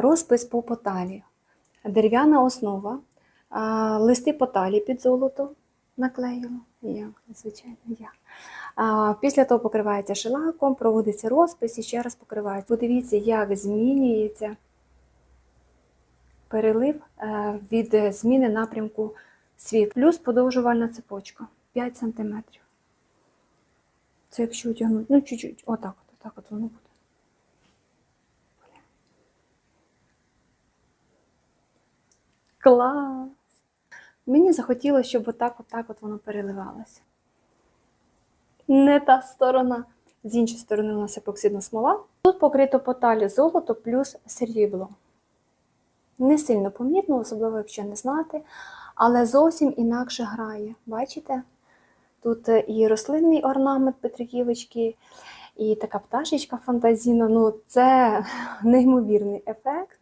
Розпис по поталі. Дерев'яна основа, листи поталі під золото наклеїла. Я, звичайно, я. Після того покривається шелаком, проводиться розпис і ще раз покривається. Подивіться, як змінюється перелив е, від зміни напрямку світ. Плюс подовжувальна цепочка 5 см. Це якщо одягнути, ну чуть-чуть, отак, от, отак от воно буде. Клас! Мені захотілося, щоб отак, отак от воно переливалося. Не та сторона. З іншої сторони у нас епоксидна смола. Тут покрито по талі золото плюс срібло. Не сильно помітно, особливо якщо не знати, але зовсім інакше грає. Бачите? Тут е, і рослинний орнамент Петриківочки, і така пташечка фантазійна. Ну, це неймовірний ефект.